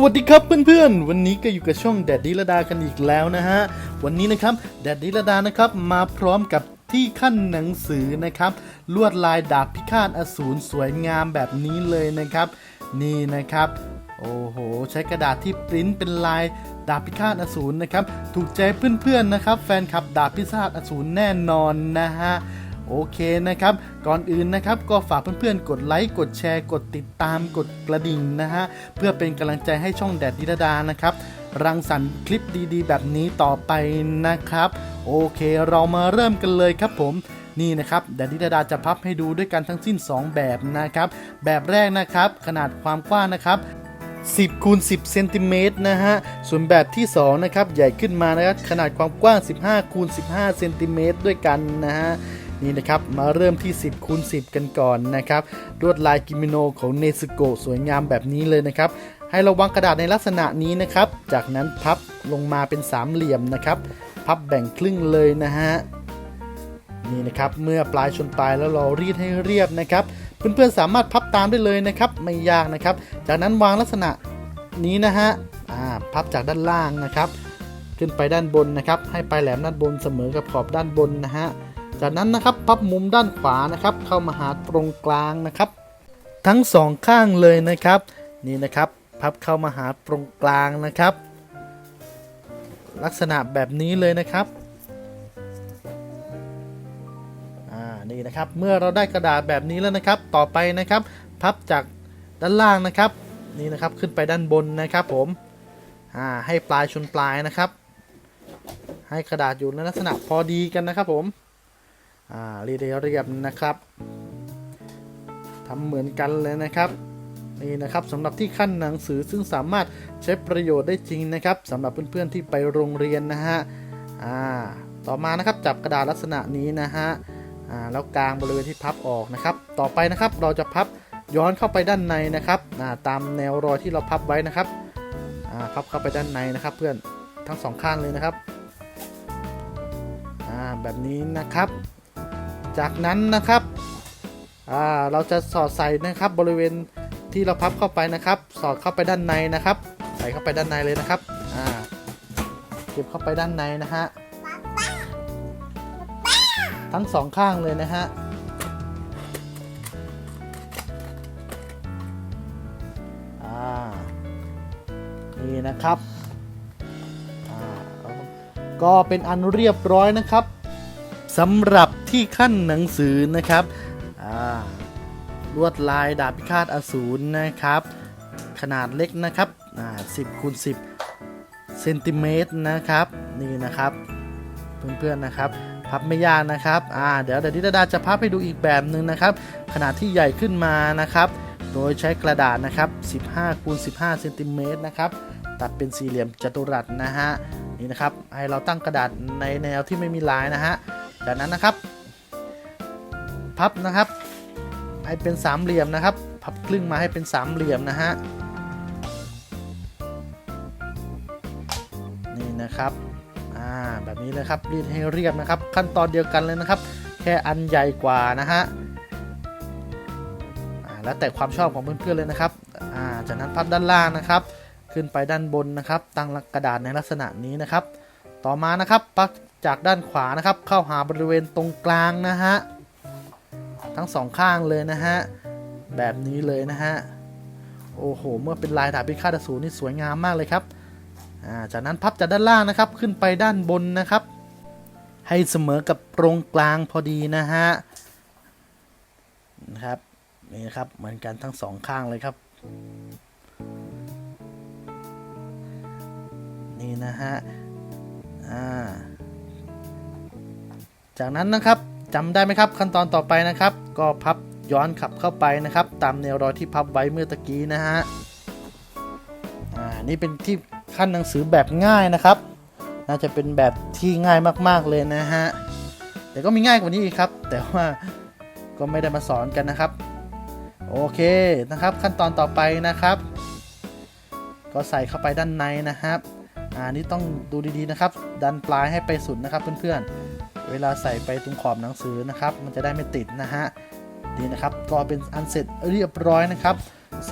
วัสดีครับเพื่อนๆ วันนี้ก็อยู่กับช่องแดดดิลดากันอีกแล้วนะฮะ วันนี้นะครับแดดดิลดานะครับมาพร้อมกับที่ขั้นหนังสือนะครับ ลวดลายดาบพิฆาตอสูรสวยงามแบบนี้เลยนะครับ นี่นะครับ โอ้โห ใช้กระดาษที่ปริ้นเป็นลายดาบพิฆาตอสูรนะครับ ถูกใจเพื่อนๆนะครับ แฟนคลับดาบพิฆาตอสูรแน่นอนนะฮะ โอเคนะครับ ก่อนอื่นนะครับก็ฝากเพื่อนๆ กดไลค์กดแชร์ กดติดตามกดกระดิ่งนะฮะเพื่อเป็นกำลังใจให้ช่องแดดดิลดานะครับรังสรรค์คลิปดีๆ แบบนี้ต่อไปนะครับ โอเคเรามาเริ่มกันเลยครับผมนี่นะครับแดดดิลดาจะพับให้ดูด้วยกันทั้งสิ้น 2 แบบนะครับ แบบแรกนะครับ ขนาดความกว้างนะครับ10คูณ10เซนติเมตรนะฮะ ส่วนแบบที่2นะครับใหญ่ขึ้นมานะครับขนาดความกว้าง 15คูณ15เซนติเมตรด้วยกันนะฮะ นี่นะครับ มาเริ่มที่ 10คูณ10 กันก่อนนะครับลวดลายกิมิโนของเนซึโกะสวยงามแบบนี้เลยนะครับ ให้ระวังกระดาษในลักษณะนี้นะครับ จากนั้นพับลงมาเป็นสามเหลี่ยมนะครับ พับแบ่งครึ่งเลยนะฮะนี่นะครับเมื่อปลายชนปลายแล้วเรารีดให้เรียบนะครับ เพื่อนๆสามารถพับตามได้เลยนะครับ ไม่ยากนะครับ จากนั้นวางลักษณะนี้นะฮะพับจากด้านล่างนะครับ ขึ้นไปด้านบนนะครับ ให้ปลายแหลมด้านบนเสมอกับขอบด้านบนนะฮะ จากนั้นนะครับพับมุมด้านขวานะครับ เข้ามาหาตรงกลางนะครับ ทั้งสองข้างเลยนะครับ นี่นะครับ พับเข้ามาหาตรงกลางนะครับ ลักษณะแบบนี้เลยนะครับอ่านี่นะครับเมื่อเราได้กระดาษแบบนี้แล้วนะครับ ต่อไปนะครับ พับจากด้านล่างนะครับ นี่นะครับขึ้นไปด้านบนนะครับ ผมอ่าให้ปลายชนปลายนะครับ ให้กระดาษอยู่ในลักษณะพอดีกันนะครับผม อ่าเรียบเรียบนะครับทำเหมือนกันเลยนะครับนี่นะครับสำหรับที่ขั้นหนังสือซึ่งสามารถใช้ประโยชน์ได้จริงนะครับสำหรับเพื่อนๆที่ไปโรงเรียนนะฮะอ่าต่อมานะครับจับกระดาษลักษณะนี้นะฮะอ่าแล้วกางบริเวณที่พับออกนะครับ ต่อไปนะครับเราจะพับย้อนเข้าไปด้านในนะครับอ่าตามแนวรอยที่เราพับไว้นะครับอ่าพับเข้าไปด้านในนะครับเพื่อนทั้งสองข้างเลยนะครับอ่าแบบนี้นะครับ จากนั้นนะครับเราจะสอดใส่นะครับบริเวณที่เราพับเข้าไปนะครับ สอดเข้าไปด้านในนะครับ ใส่เข้าไปด้านในเลยนะครับเก็บเข้าไปด้านในนะฮะทั้งสองข้างเลยนะฮะนี่นะครับก็เป็นอันเรียบร้อยนะครับ สำหรับที่ขั้นหนังสือนะครับลวดลายดาบพิฆาตอสูรนะครับ ขนาดเล็กนะครับ10คูณ10เซนติเมตรนะครับนี่นะครับเพื่อนๆนะครับ พับไม่ยากนะครับอ่าเดี๋ยวเดี๋ยวดิดาจะพับให้ดูอีกแบบหนึ่งนะครับ ขนาดที่ใหญ่ขึ้นมานะครับ โดยใช้กระดาษนะครับ 15คูณ15เซนติเมตรนะครับตัดเป็นสี่เหลี่ยมจัตุรัสนะฮะนี่นะครับให้เราตั้งกระดาษในแนวที่ไม่มีลายนะฮะ จากนั้นนะครับ พับนะครับ ให้เป็นสามเหลี่ยมนะครับ พับครึ่งมาให้เป็นสามเหลี่ยมนะฮะนี่นะครับอ่าแบบนี้เลยครับรีดให้เรียบนะครับ ขั้นตอนเดียวกันเลยนะครับ แค่อันใหญ่กว่านะฮะอ่าแล้วแต่ความชอบของเพื่อนๆเลยนะครับอ่าจากนั้นพับด้านล่างนะครับ ขึ้นไปด้านบนนะครับ ตั้งกระดาษในลักษณะนี้นะครับ ต่อมานะครับพับ จากด้านขวานะครับ เข้าหาบริเวณตรงกลางนะฮะ ทั้งสองข้างเลยนะฮะ แบบนี้เลยนะฮะ โอ้โห เมื่อเป็นลายดาบพิฆาตอสูรนี่สวยงามมากเลยครับาจากนั้นพับจากด้านล่างนะครับ ขึ้นไปด้านบนนะครับ ให้เสมอกับตรงกลางพอดีนะฮะ นะครับ นี่ครับ เหมือนกันทั้งสองข้างเลยครับ นี่นะฮะ อ่า จากนั้นนะครับจำได้ไหมครับขั้นตอนต่อไปนะครับ ก็พับย้อนขับเข้าไปนะครับ ตามแนวรอยที่พับไว้เมื่อตะกี้นะฮะอ่านี่เป็นที่ขั้นหนังสือแบบง่ายนะครับ น่าจะเป็นแบบที่ง่ายมากๆเลยนะฮะแต่ก็มีง่ายกว่านี้อีกครับ แต่ว่าก็ไม่ได้มาสอนกันนะครับ โอเคนะครับขั้นตอนต่อไปนะครับ ก็ใส่เข้าไปด้านในนะครับ อ่านี่ต้องดูดีๆนะครับ ดันปลายให้ไปสุดนะครับเพื่อนๆ เวลาใส่ไปตรงขอบหนังสือนะครับ มันจะได้ไม่ติดนะฮะนี่นะครับก็เป็นอันเสร็จเรียบร้อยนะครับ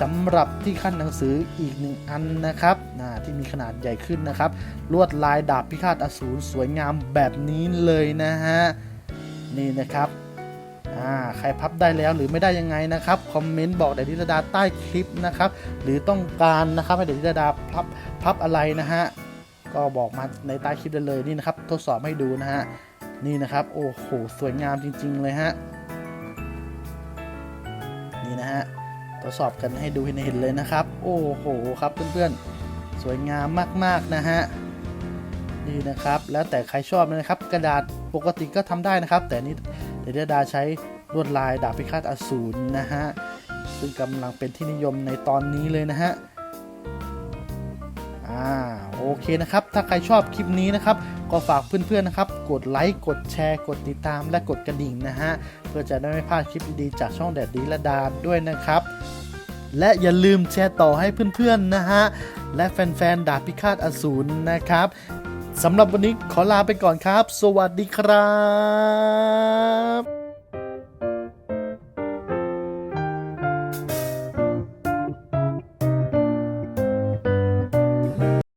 สำหรับที่ขั้นหนังสืออีกหนึ่งอันนะครับนะที่มีขนาดใหญ่ขึ้นนะครับ ลวดลายดาบพิฆาตอสูรสวยงามแบบนี้เลยนะฮะนี่นะครับอ่าใครพับได้แล้วหรือไม่ได้ยังไงนะครับคอมเมนต์บอกเดดดิดาใต้คลิปนะครับ หรือต้องการนะครับให้เดดดิดาพับพับอะไรนะฮะก็บอกมาในใต้คลิปได้เลยนี่นะครับ ทดสอบให้ดูนะฮะ นี่นะครับ โอ้โห สวยงามจริง ๆ เลยฮะ นี่นะฮะทดสอบกันให้ดูเห็นเลยนะครับ โอ้โห ครับเพื่อนๆ สวยงามมากๆนะฮะ นี่นะครับ แล้วแต่ใครชอบนะครับ กระดาษปกติก็ทำได้นะครับ แต่นี่เดดดาใช้ลวดลายดาบพิฆาตอสูรนะฮะ ซึ่งกำลังเป็นที่นิยมในตอนนี้เลยนะฮะ อ่า โอเคนะครับ ถ้าใครชอบคลิปนี้นะครับ ก็ฝากเพื่อนๆนะครับ กดไลค์ กดแชร์ กดติดตาม และกดกระดิ่งนะฮะ เพื่อจะได้ไม่พลาดคลิปดีๆจากช่องแดดดีละดาด้วยนะครับ และอย่าลืมแชร์ต่อให้เพื่อนๆนะฮะ และแฟนๆดาบพิฆาตอสูรนะครับสำหรับวันนี้ขอลาไปก่อนครับ สวัสดีครับ